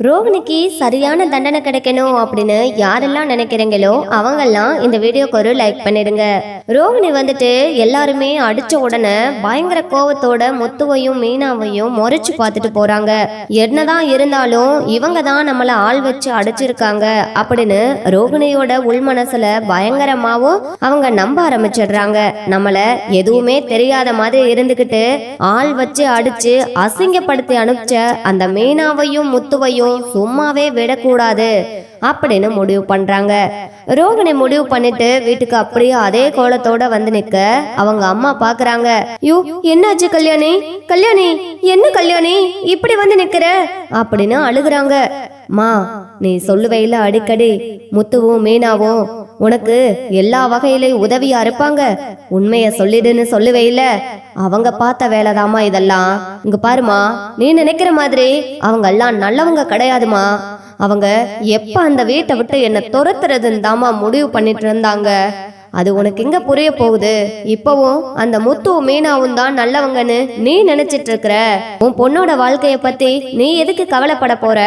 ரோகிணிக்கு சரியான தண்டனை கிடைக்கணும் அப்படின்னு யாரெல்லாம் நினைக்கிறீங்களோ அவங்கெல்லாம் இந்த வீடியோக்கு ஒரு லைக் பண்ணிடுங்க. ரோகிணி வந்துட்டு எல்லாருமே அடிச்ச உடனே பயங்கர கோவத்தோட முத்துவையும் மீனாவையும் முறைச்சு பார்த்துட்டு போறாங்க. என்னதான் இருந்தாலும் இவங்க தான் நம்மள ஆள் வச்சு அடிச்சிருக்காங்க அப்படின்னு ரோகிணியோட உள் மனசுல பயங்கரமாவும் அவங்க நம்ப ஆரம்பிச்சிடுறாங்க. நம்மள எதுவுமே தெரியாத மாதிரி இருந்துகிட்டு ஆள் வச்சு அடிச்சு அசிங்கப்படுத்தி அனுப்பிச்ச அந்த மீனாவையும் முத்துவையும் சும்மாவே விடக்கூடாது அப்படின்னு முடிவு பண்றாங்க. ரோகிணி முடிவு பண்ணிட்டு வீட்டுக்கு அப்படியே அதே கோலத்தோட வந்து நிக்க அவங்க அம்மா பாக்குறாங்க. யூ என்னாச்சு கல்யாணி? கல்யாணி என்ன கல்யாணி? இப்படி வந்து நிக்கிற? அப்படின்னு அழுகுறாங்க. மா நீ சொல்லுவையில அடிக்கடி முத்துவும் மீனாவும் உனக்கு எல்லா வகையிலையும் உதவியா இருப்பாங்க உண்மைய சொல்லிடுன்னு சொல்லுவையில அவங்க பார்த்த வேலைதாம்மா இதெல்லாம். இங்க பாருமா நீ நினைக்கிற மாதிரி அவங்க எல்லாம் நல்லவங்க கிடையாதுமா. அவங்க எப்ப அந்த வீட்டை விட்டு என்ன துரத்துறதுன்னு தாமா முடிவு பண்ணிட்டு இருந்தாங்க. அது உனக்கு எங்க புரிய போகுது? இப்பவும் அந்த முத்து மீனாவும் தான் நல்லவங்கன்னு நீ நினைச்சிட்டு இருக்கிற. உன் பொண்ணோட வாழ்க்கைய பத்தி நீ எதுக்கு கவலைப்பட போற?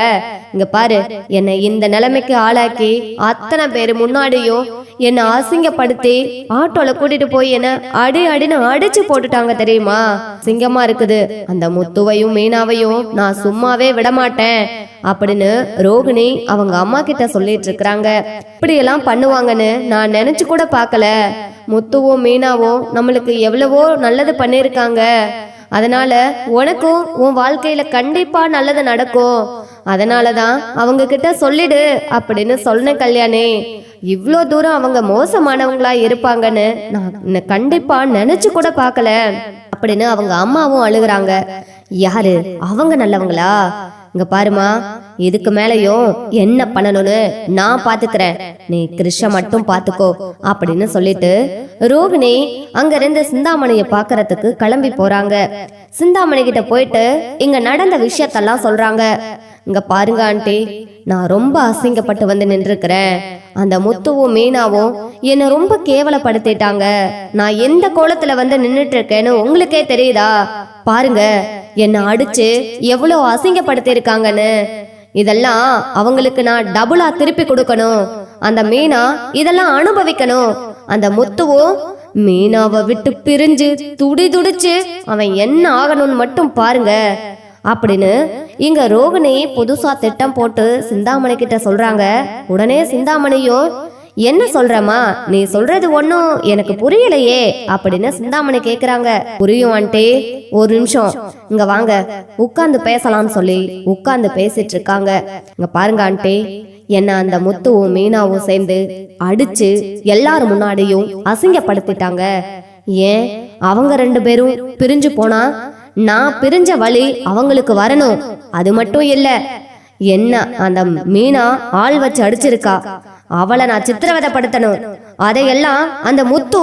இங்க பாரு என்னை இந்த நிலைமைக்கு ஆளாக்கி அத்தனை பேர் முன்னாடியும் என்னை அசிங்கப்படுத்தி ஆட்டோல கூட்டிட்டு போய் என்ன அடி அடின்னு அடிச்சு போட்டுட்டாங்க தெரியுமா? சிங்கமா இருக்குது. அந்த முத்துவையும் மீனாவையும் நான் சும்மாவே விட மாட்டேன் அப்படின்னு ரோகிணி அவங்க அம்மா கிட்ட சொல்லிட்டு இருக்கிறாங்க. இப்படி எல்லாம் பண்ணுவாங்கன்னு நான் நினைச்சு கூட பார்க்கல. முத்துவும் மீனாவும் நம்மளுக்கு எவ்வளவோ நல்லது பண்ணியிருக்காங்க. அதனால உனக்கும் உன் வாழ்க்கையில கண்டிப்பா நல்லது நடக்கும். அதனால தான் அவங்க கிட்ட சொல்லிடு அப்படின்னு சொன்னேன் கல்யாணி. இவ்வளோ தூரம் அவங்க மோசமானவங்களா இருப்பாங்கன்னு நான் கண்டிப்பா நினைச்சு கூட பார்க்கல. அப்படின்னு அவங்க அம்மாவும் அழுகுறாங்க. யாரு? அவங்க நல்லவங்களா? இங்க பாருமா இதுக்கு மேலயும் என்ன பண்ணணும்னு நான் பாத்துக்கிறேன். நீ கிருஷ்ண மட்டும் பாத்துக்கோ அப்படின்னு சொல்லிட்டு ரோகிணி அங்க இருந்து சிந்தாமணிய பாக்குறதுக்கு கிளம்பி போறாங்க. சிந்தாமணி கிட்ட போயிட்டு இங்க நடந்த விஷயத்தெல்லாம் சொல்றாங்க. இங்க பாருங்க ஆண்டி நான் ரொம்ப அசிங்கப்பட்டு வந்து நின்றுக்கிறேன் அந்த முத்துவும் மீனாவும் என்னை ரொம்ப கேவலப்படுத்திட்டாங்க. நான் எந்த கோலத்துல வந்து நின்னுட்டு இருக்கேன்னு உங்களுக்கே தெரியுதா? பாருங்க என்னை அடிச்சு எவ்வளோ அசிங்கப்படுத்தி இருக்காங்கன்னு இதெல்லாம் அவங்களுக்கு நான் டபுளா திருப்பி கொடுக்கணும். அந்த மீனா இதெல்லாம் அனுபவிக்கணும். அந்த முத்துவும் மீனாவை விட்டு பிரிஞ்சு துடி துடிச்சு அவன் என்ன ஆகணும்னு மட்டும் பாருங்க. அப்படின்னு இங்க ரோகிணி புதுசா திட்டம் போட்டு சிந்தாமணி கிட்ட சொல்றாங்க. உடனே சிந்தாமணியும் என்ன சொல்றமா நீ சொல்றது ஒன்னும் எனக்கு புரியலையே அப்படின்னு சிந்தாமணி கேக்குறாங்க. புரியும் ஆண்டி ஒரு நிமிஷம். இங்க வாங்க. உட்கார்ந்து பேசலாம்னு சொல்லி உட்கார்ந்து பேசிட்டு இருக்காங்க. இங்க பாருங்க ஆண்டி என்ன அந்த முத்துவும் மீனாவும் சேர்ந்து அடிச்சு எல்லாரும் முன்னாடியும் அசிங்கப்படுத்திட்டாங்க. ஏன்? அவங்க ரெண்டு பேரும் பிரிஞ்சு போனா நான் பிரிஞ்ச வழி அவங்களுக்கு வரணும். அது மட்டும் இல்ல என்ன அந்த மீனா ஆள் வச்சு அடிச்சிருக்கா. அவளை நான் சித்திரவதைப்படுத்தணும். அதையெல்லாம் அந்த முத்து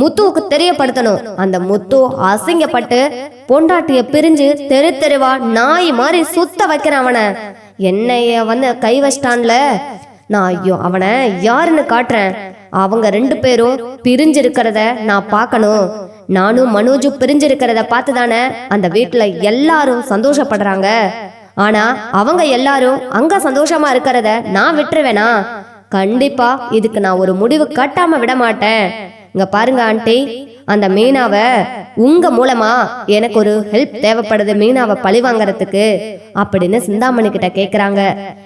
முத்துவுக்கு தெரியப்படுத்தணும். அந்த முத்து அசிங்கப்பட்டு பொண்டாட்டிய பிரிஞ்சு தெரு தெருவா நாய் மாதிரி சுத்த வைக்கிறேன் அவனை. என்னைய வந்து கை வச்சிட்டான்ல. நான் ஐயோ அவனை யாருன்னு காட்டுறேன். அவங்க ரெண்டு பேரும் பிரிஞ்சிருக்கிறத நான் பார்க்கணும். நானும் மனோஜும் பிரிஞ்சிருக்கிறத பார்த்து தானே அந்த வீட்டுல எல்லாரும் சந்தோஷப்படுறாங்க. ஆனா அவங்க எல்லாரும் அங்க சந்தோஷமா இருக்கிறத நான் விட்டுருவேனா? கண்டிப்பா இதுக்கு நான் ஒரு முடிவு கட்டாம விட மாட்டேன். இங்க பாருங்க ஆண்டி. அந்த மீனாவை உங்க மூலமா எனக்கு ஒரு ஹெல்ப் தேவைப்படுது மீனாவை பழி வாங்குறதுக்கு அப்படின்னு சிந்தாமணி கிட்ட கேக்குறாங்க.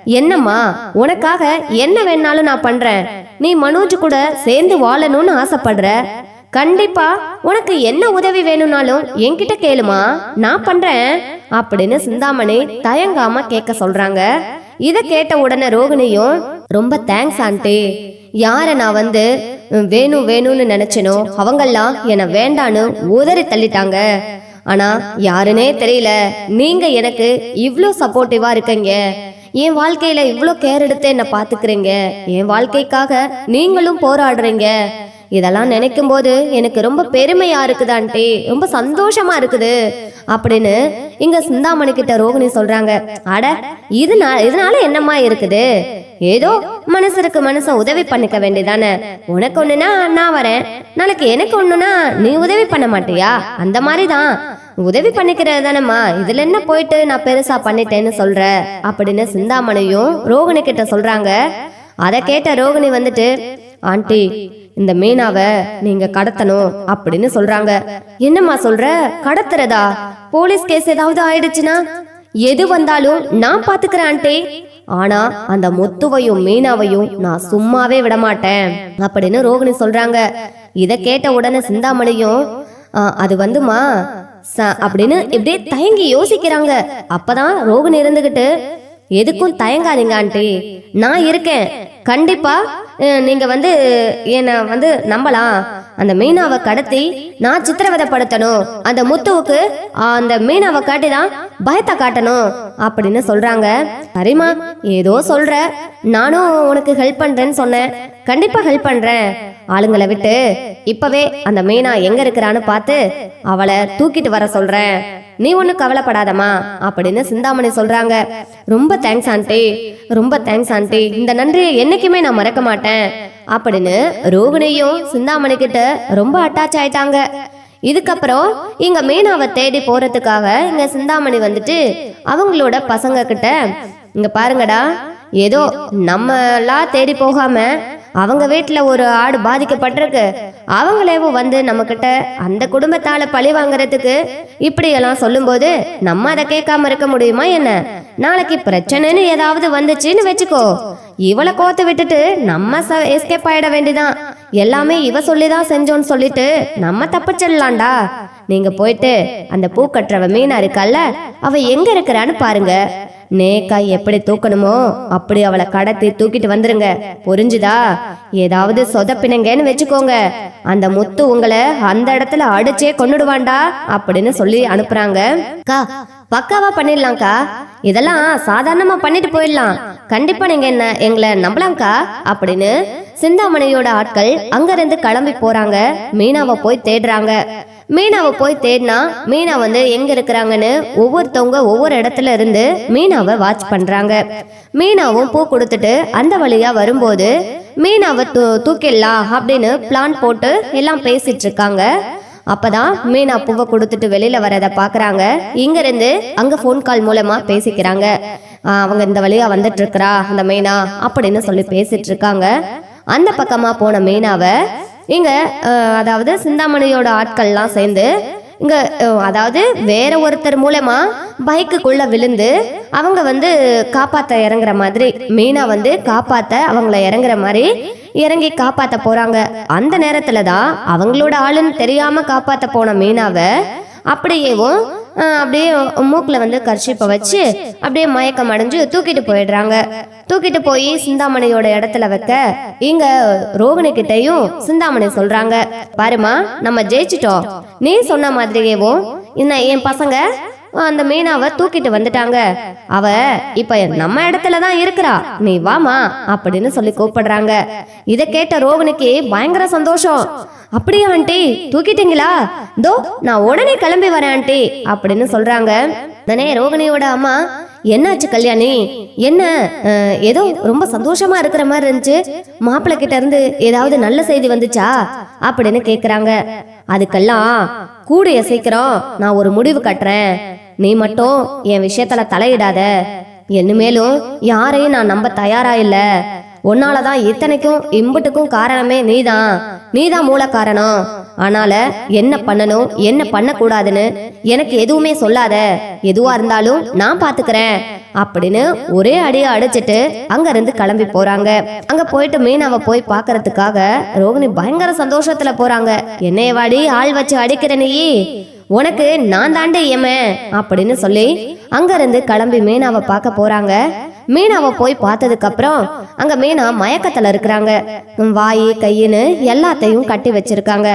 என்னம்மா உனக்காக என்ன வேணாலும் நான் பண்றேன். நீ மனோஜ் கூட சேர்ந்து வாழணும்னு ஆசைப்படுற. கண்டிப்பா உனக்கு என்ன உதவி வேணும்னாலும் என்கிட்ட கேளுமா நான் பண்றேன் அப்படின்னு சிந்தாமணி தயங்காம கேட்க சொல்றாங்க. இத கேட்ட உடனே ரோகிணியும் ரொம்ப தேங்க்ஸ் ஆண்டி யாரை நான் வந்து வேணும் வேணும்னு நினைச்சனோ அவங்கெல்லாம் என்னை வேண்டான்னு உதறி தள்ளிட்டாங்க. ஆனா யாருனே தெரியல. நீங்க எனக்கு இவ்வளோ சப்போர்ட்டிவா இருக்கீங்க. என் வாழ்க்கையில இவ்வளோ கேர் எடுத்து என்ன பாத்துக்கிறீங்க என் வாழ்க்கைக்காக நீங்களும் போராடுறீங்க. இதெல்லாம் நினைக்கும் போது எனக்கு ரொம்ப பெருமையா இருக்குது ஆண்டி. ரொம்ப சந்தோஷமா இருக்குது அப்படின்னு இங்க சிந்தாமணி கிட்ட ரோகிணி சொல்றாங்க. அட இதனால இதனால என்னம்மா இருக்குது? ஏதோ மனசருக்கு மனச உதவி பண்ணிக்க வேண்டியதானே. உனக்கு ஒண்ணுனா நான் வரேன். நாளைக்கு எனக்கு ஒண்ணுனா நீ உதவி பண்ண மாட்டியா? அந்த மாதிரி தான் உதவி பண்ணிக்கிறது தானேம்மா. இதுல என்ன போயிட்டு நான் பெருசா பண்ணிட்டேன்னு சொல்ற? அப்படின்னு சிந்தாமணியும் ரோகிணி கிட்ட சொல்றாங்க. அதை கேட்ட ரோகிணி வந்துட்டு ஆண்டி இந்த மீனாவை நீங்க கடத்தணும் அப்படின்னு சொல்றாங்க. என்னம்மா சொல்ற? கடத்துறதா? போலீஸ் கேஸ் ஏதாவது ஆயிடுச்சுன்னா? எது வந்தாலும் நான் பாத்துக்கிறேன் ஆண்டி. ஆனா அந்த முத்துவையும் மீனாவையும் நான் சும்மாவே விட மாட்டேன் அப்படின்னு ரோகிணி சொல்றாங்க. இத கேட்ட உடனே சிந்தாமணியும் அது வந்துமா? ச- அப்படின்னு இப்படியே தயங்கி யோசிக்கிறாங்க. அப்பதான் ரோகிணி இருந்துகிட்டு எதுக்கும் தயங்காதீங்க ஆண்டி. நான் இருக்கேன். கண்டிப்பா நீங்கள் நீங்க வந்து என்ன வந்து நம்பலாம். அந்த மீனாவை கடத்தி நான் சித்திரவதைப்படுத்தணும். அந்த முத்துவுக்கு அந்த மீனாவை காட்டி தான் பயத்தை காட்டணும் அப்படின்னு சொல்றாங்க. சரிம்மா ஏதோ சொல்ற. நானும் உனக்கு ஹெல்ப் பண்றேன்னு சொன்னேன். கண்டிப்பா ஹெல்ப் பண்றேன். ஆளுங்களை விட்டு இப்பவே அந்த மீனா எங்க இருக்கிறான்னு பார்த்து அவளை தூக்கிட்டு வர சொல்றேன். நீ ஒன்றும் கவலைப்படாதம்மா அப்படின்னு சிந்தாமணி சொல்றாங்க. ரொம்ப தேங்க்ஸ் ஆண்டி ரொம்ப தேங்க்ஸ் ஆண்டி இந்த நன்றியை என்னைக்குமே நான் மறக்க மாட்டேன். அப்படின்னு ரோகிணியும் சிந்தாமணி கிட்ட ரொம்ப அட்டாச் ஆயிட்டாங்க. இதுக்கப்புறம் இங்க மீனாவை தேடி போறதுக்காக இங்க சிந்தாமணி வந்துட்டு அவங்களோட பசங்க கிட்ட இங்க பாருங்கடா ஏதோ நம்மளா தேடி போகாம அவங்க வீட்டில் ஒரு ஆடு பாதிக்கப்பட்டிருக்கு. அவங்களேவும் வந்து நம்ம கிட்ட அந்த குடும்பத்தால பழி வாங்குறதுக்கு இப்படியெல்லாம் சொல்லும்போது நம்ம அதை கேட்காம இருக்க முடியுமா என்ன? நாளைக்கு பிரச்சனைன்னு ஏதாவது வந்துச்சுன்னு வச்சுக்கோ. இவளை கோத்து விட்டுட்டு நம்ம எஸ்கேப் ஆயிட வேண்டிதான். எல்லாமே இவ சொல்லிதான் செஞ்சோன்னு சொல்லிட்டு நம்ம தப்பிச்சிடலாம்டா நீங்க போயிட்டு அந்த பூ கட்டுறவ மீனா இருக்கல்ல அவ எங்க இருக்கிறான்னு பாருங்க. நேக்கா எப்படி தூக்கணுமோ அப்படி அவளை கடத்தி தூக்கிட்டு வந்துருங்க. புரிஞ்சுதா? ஏதாவது சொதப்பினங்கன்னு வச்சுக்கோங்க. அந்த முத்து உங்களை அந்த இடத்துல அடிச்சே கொண்டுடுவாண்டா அப்படின்னு சொல்லி அனுப்புறாங்க. பக்காவா பண்ணிடலாம்க்கா. இதெல்லாம் சாதாரணமா பண்ணிட்டு போயிடலாம். கண்டிப்பா நீங்க என்ன எங்களை நம்பலாம்க்கா? அப்படின்னு சிந்தாமணியோட ஆட்கள் அங்கிருந்து கிளம்பி போறாங்க. மீனாவை போய் தேடுறாங்க. மீனாவை போய் தேடினா மீனா வந்து எங்க இருக்கிறாங்கன்னு ஒவ்வொருத்தவங்க ஒவ்வொரு இடத்துல இருந்து மீனாவை வாட்ச் பண்றாங்க. மீனாவும் பூ கொடுத்துட்டு அந்த வழியா வரும்போது மீனாவை தூ தூக்கிடலாம் அப்படின்னு பிளான் போட்டு எல்லாம் பேசிட்டு இருக்காங்க. அப்பதான் மீனா பூவை கொடுத்துட்டு வெளியில வரதை பாக்குறாங்க இங்க இருந்து அங்க ஃபோன் கால் மூலமா பேசிக்கிறாங்க. அவங்க இந்த வழியா வந்துட்டு இருக்கிறா அந்த மீனா அப்படின்னு சொல்லி பேசிட்டு இருக்காங்க அந்த பக்கமா போன மீனாவை இங்க அதாவது சிந்தாமணியோட ஆட்கள்லாம் சேர்ந்து இங்க அதாவது வேற ஒருத்தர் மூலமா பைக்குக்குள்ள விழுந்து அவங்க வந்து காப்பாத்த இறங்குற மாதிரி மீனா வந்து காப்பாத்த அவங்கள இறங்குற மாதிரி இறங்கி காப்பாத்த போறாங்க. அந்த நேரத்துல தான் அவங்களோட ஆளுன்னு தெரியாம காப்பாத்த போன மீனாவை அப்படியேவும் அப்படியே மூக்கில் வந்து கர்ஷிப்பை வச்சு அப்படியே மயக்கம் அடைஞ்சு தூக்கிட்டு போயிடுறாங்க. தூக்கிட்டு போய் சிந்தாமணியோட இடத்துல வைக்க இங்க ரோகிணி கிட்டையும் சிந்தாமணி சொல்றாங்க. பாருமா நம்ம ஜெயிச்சிட்டோம். நீ சொன்ன மாதிரியேவும் என்ன என் பசங்க? அந்த மீனாவை தூக்கிட்டு வந்துட்டாங்க. அவ இப்ப நம்ம இடத்துல தான் இருக்கிறா. நீ வாமா அப்படின்னு சொல்லி கூப்பிடுறாங்க. இத கேட்ட ரோகனுக்கு பயங்கர சந்தோஷம். அப்படியா ஆண்டி தூக்கிட்டீங்களா? தோ நான் உடனே கிளம்பி வரேன் ஆண்டி அப்படின்னு சொல்றாங்க. உடனே ரோகிணியோட அம்மா என்னாச்சு கல்யாணி? என்ன ஏதோ ரொம்ப சந்தோஷமா இருக்கிற மாதிரி இருந்துச்சு. மாப்பிள்ளை கிட்ட இருந்து ஏதாவது நல்ல செய்தி வந்துச்சா? அப்படின்னு கேக்குறாங்க. அதுக்கெல்லாம் கூட சீக்கிரம் நான் ஒரு முடிவு கட்டுறேன். நீ மட்டும் என் விஷயத்துல தலையிடாத. இனிமேலும் யாரையும் நான் நம்ப தயாரா இல்லை. உன்னாலதான் இத்தனைக்கும் இம்புட்டுக்கும் காரணமே நீதான். நீதான் மூல காரணம். ஆனால என்ன பண்ணணும் என்ன பண்ணக்கூடாதுன்னு எனக்கு எதுவுமே சொல்லாத. எதுவா இருந்தாலும் நான் பாத்துக்கிறேன் அப்படின்னு ஒரே அடியை அடிச்சிட்டு அங்க இருந்து கிளம்பி போறாங்க. அங்க போயிட்டு மீனாவை போய் பாக்குறதுக்காக ரோகிணி பயங்கர சந்தோஷத்துல போறாங்க. என்னைய வாடி ஆள் வச்சு அடிக்கிற நீ. உனக்கு நான் தாண்டே ஏம அப்படின்னு சொல்லி அங்க இருந்து கிளம்பி மீனாவை பார்க்க போறாங்க. மீனாவை போய் பார்த்ததுக்கு அப்புறம் அங்க மீனா மயக்கத்துல இருக்கிறாங்க. வாய் கையின்னு எல்லாத்தையும் கட்டி வச்சிருக்காங்க.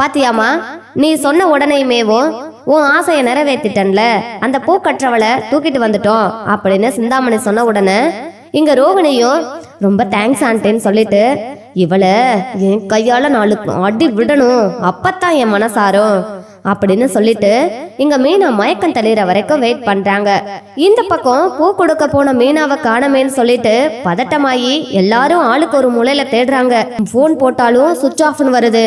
பாத்தியாமா நீ சொன்ன உடனேயுமேவும் உன் ஆசையை நிறைவேற்றிட்டன்ல அந்த பூக்கற்றவளை தூக்கிட்டு வந்துட்டோம் அப்படின்னு சிந்தாமணி சொன்ன உடனே இங்க ரோகிணியும் ரொம்ப தேங்க்ஸ் ஆண்டேன்னு சொல்லிட்டு இவளை என் கையால நாலு அடி விடணும். அப்பத்தான் என் மனசாரும் அப்படின்னு சொல்லிட்டு இங்க மீனா மயக்கம் தெளிகிற வரைக்கும் வெயிட் பண்றாங்க. இந்த பக்கம் பூ கொடுக்க போன மீனாவை காணமேன்னு சொல்லிட்டு பதட்டமாயி எல்லாரும் ஆளுக்கு ஒரு மூலையில தேடுறாங்க. போன் போட்டாலும் சுவிட்ச் ஆஃப்னு வருது.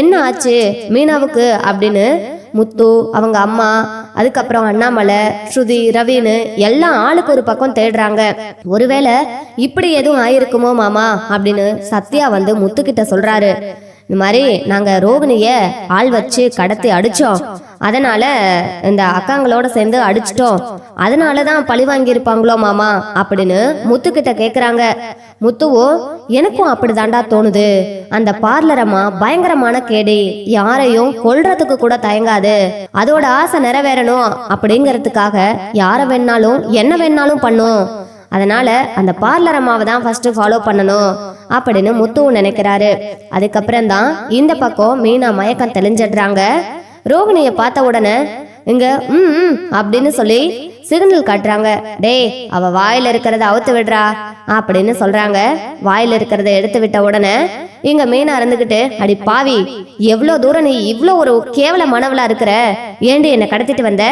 என்ன ஆச்சு? மீனாவுக்கு அப்படின்னு முத்து அவங்க அம்மா அதுக்கப்புறம் அண்ணாமலை ஸ்ருதி ரவின்னு எல்லாம் ஆளுக்கு ஒரு பக்கம் தேடுறாங்க. ஒருவேளை இப்படி எதுவும் ஆயிருக்குமோ மாமா அப்படின்னு சத்யா வந்து முத்துக்கிட்ட சொல்றாரு. இந்த மாதிரி நாங்கள் ரோகிணிய ஆள் வச்சு கடத்தி அடித்தோம் அதனால இந்த அக்காங்களோட சேர்ந்து அடிச்சிட்டோம். அதனால தான் பழி வாங்கியிருப்பாங்களோ மாமா அப்படின்னு முத்துக்கிட்ட கேட்குறாங்க முத்துவோ எனக்கும் அப்படிதாண்டா தோணுது. அந்த பார்லரம்மா பயங்கரமான கேடி. யாரையும் கொல்றதுக்கு கூட தயங்காது. அதோட ஆசை நிறைவேறணும். அப்படிங்கறதுக்காக யாரை வேணாலும் என்ன வேணாலும் பண்ணும். அதனால அந்த பார்லர் அம்மாவை தான் ஃபர்ஸ்ட் ஃபாலோ பண்ணணும் அப்படின்னு முத்துவும் நினைக்கிறாரு. அதுக்கப்புறம் தான் இந்த பக்கம் மீனா மயக்கம் தெளிஞ்சிடுறாங்க. ரோகிணியை பார்த்த உடனே இங்க ம் அப்படின்னு சொல்லி சிக்னல் காட்டுறாங்க. டேய் அவ வாயில இருக்கிறத அவுத்து விடுறா அப்படின்னு சொல்றாங்க. வாயில இருக்கிறத எடுத்து விட்ட உடனே இங்க மீனா இருந்துகிட்டு அடி பாவி எவ்வளவு தூரம் நீ இவ்வளவு ஒரு கேவல மனவளா இருக்கிற? ஏண்டி என்ன கடத்திட்டு வந்த?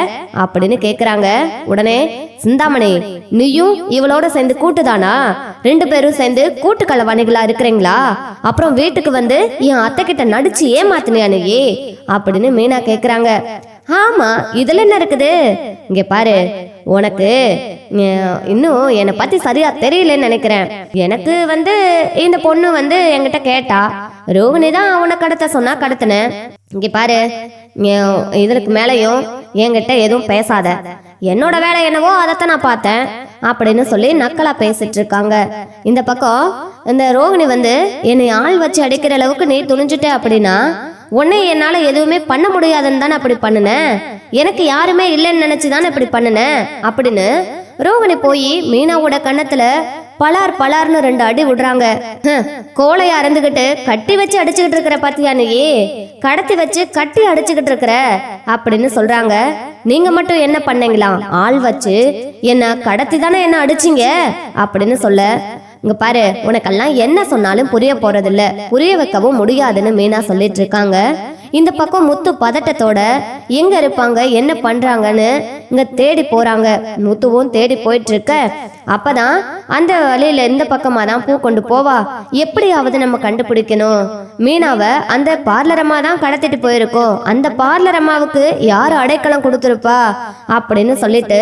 அப்படின்னு கேக்குறாங்க. உடனே சிந்தாமணி நீயும் இவளோட சேர்ந்து கூட்டுதானா? ரெண்டு பேரும் சேர்ந்து கூட்டு கலவாணிகளா இருக்கிறீங்களா? அப்புறம் வீட்டுக்கு வந்து என் அத்தை கிட்ட நடிச்சு ஏமாத்தினியா நீ? அப்படின்னு மீனா கேக்குறாங்க. ஆமா இதுல என்ன இருக்குது? இங்க பாரு உனக்கு இன்னும் என்னை பத்தி சரியா தெரியலன்னு நினைக்கிறேன். எனக்கு வந்து இந்த பொண்ணு வந்து என்கிட்ட கேட்டா ரோகிணி தான் அவனை கடத்த சொன்னா கடத்தினேன் இங்க பாரு இதற்கு மேலையும் என்கிட்ட எதுவும் பேசாத. என்னோட வேலை என்னவோ அதைத்தான் நான் பார்த்தேன் அப்படின்னு சொல்லி நக்கலா பேசிட்டு இருக்காங்க. இந்த பக்கம் இந்த ரோகிணி வந்து என்னை ஆள் வச்சு அடிக்கிற அளவுக்கு நீ துணிஞ்சுட்ட அப்படின்னா உன்னை என்னால எதுவுமே பண்ண முடியாதுன்னு தானே அப்படி பண்ணுனேன் எனக்கு யாருமே இல்லைன்னு நினைச்சு தானே இப்படி பண்ணுனேன் அப்படின்னு ரோகிணி போய் மீனாவோட கன்னத்துல பலார் பலார்னு ரெண்டு அடி விடுறாங்க. கோலைய அறந்துகிட்டு கட்டி வச்சு அடிச்சுக்கிட்டு இருக்கிற பாத்தியா நீ? கடத்தி வச்சு கட்டி அடிச்சுக்கிட்டு இருக்கிற? அப்படின்னு சொல்றாங்க. நீங்க மட்டும் என்ன பண்ணீங்களா? ஆள் வச்சு என்ன கடத்தி தானே என்ன அடிச்சீங்க? அப்படின்னு சொல்ல இங்க பாரு உனக்கெல்லாம் என்ன சொன்னாலும் புரிய போறதில்ல. புரிய வைக்கவும் முடியாதுன்னு மீனா சொல்லிட்டு இருக்காங்க. இந்த பக்கம் முத்து பதட்டத்தோட எங்க இருப்பாங்க? என்ன பண்றாங்கன்னு இங்க தேடி போறாங்க. முத்துவும் தேடி போயிட்டு இருக்க அப்பதான் அந்த வழியில இந்த பக்கமா தான் பூ கொண்டு போவா. எப்படியாவது நம்ம கண்டுபிடிக்கணும். மீனாவை அந்த பார்லரம்மா தான் கடத்திட்டு போயிருக்கோம் அந்த பார்லர் அம்மாவுக்கு யாரு அடைக்கலம் கொடுத்துருப்பா? அப்படின்னு சொல்லிட்டு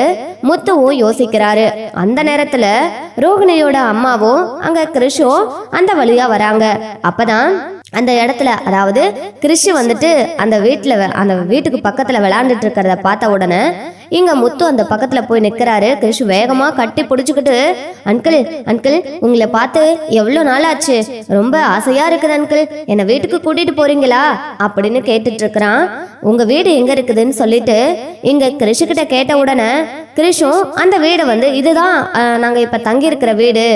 முத்துவும் யோசிக்கிறாரு. அந்த நேரத்துல ரோகிணியோட அம்மாவும் அங்க கிருஷும் அந்த வழியா வராங்க. அப்பதான் அந்த இடத்துல அதாவது கிறிஷு வந்துட்டு அந்த வீட்டில் அந்த வீட்டுக்கு பக்கத்தில் விளாண்டுட்டு இருக்கிறத பார்த்த உடனே இங்க முத்து அந்த பக்கத்துல போய் நிக்கிறாரு. கிருஷ் வேகமா கட்டி பிடிச்சுக்கிட்டு அன்கிள் அன்கிள் உங்களை பார்த்து எவ்வளவு நாள் ஆச்சு ரொம்ப ஆசையா இருக்குது அன்கிள் என்ன வீட்டுக்கு கூட்டிட்டு போறீங்களா? அப்படின்னு கேட்டுட்டு இருக்கிறான் உங்க வீடு எங்க இருக்குதுன்னு சொல்லிட்டு இங்க கிறிஷு கிட்ட கேட்ட உடனே கிருஷும் அந்த வீடை வந்து இதுதான். நாங்க இப்ப தங்கி இருக்கிற வீடு.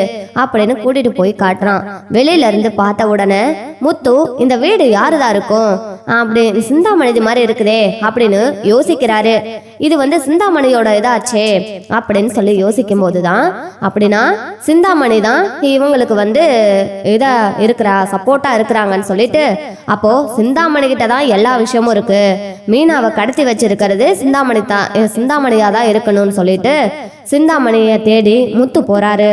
அப்படின்னு கூட்டிட்டு போய் காட்டுறான். வெளியில இருந்து பார்த்த உடனே முத்து இந்த வீடு யாருதான் இருக்கும்? அப்படி சிந்தாமணி மாதிரி இருக்குதே அப்படின்னு யோசிக்கிறாரு. இது வந்து சிந்தாமணியோட இதாச்சே அப்படின்னு சொல்லி யோசிக்கும் போதுதான் அப்படின்னா சிந்தாமணி தான் இவங்களுக்கு வந்து இதா இருக்கிறா சப்போர்ட்டா இருக்கிறாங்கன்னு சொல்லிட்டு அப்போ சிந்தாமணி கிட்ட தான் எல்லா விஷயமும் இருக்கு. மீனாவை கடத்தி வச்சிருக்கிறது சிந்தாமணி தான் சிந்தாமணியா தான் இருக்கணும்னு சொல்லிட்டு சிந்தாமணியை தேடி முத்து போறாரு.